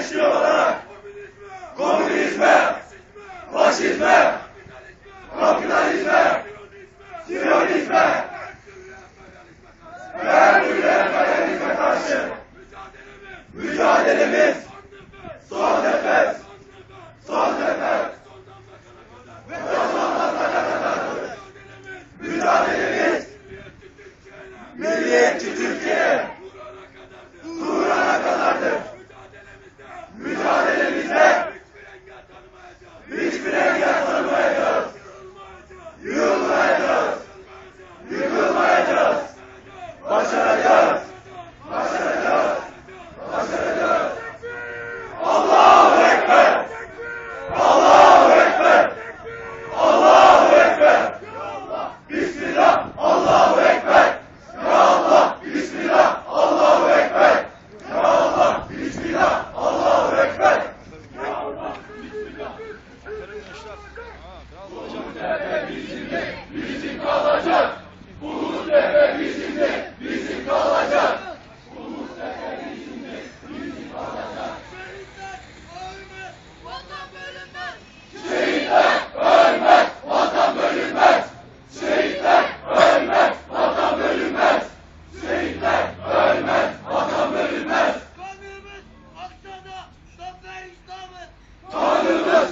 güçlü olarak komünizme, faşizme, kapitalizme, siyonizme ve emperyalizme karşı mücadelemiz Yeah! Kalacak. Bizimle, bizim kalacak. Ulus tepe bizimle, bizim kalacak. Ulus tepe bizimle, bizim kalacak. Şehitler ölmez, vatan bölünmez. Şehitler ölmez, vatan bölünmez. Şehitler ölmez, vatan bölünmez. Şehitler ölmez, vatan bölünmez. Kanımız aksana, zafer İslam'ı. Kanımız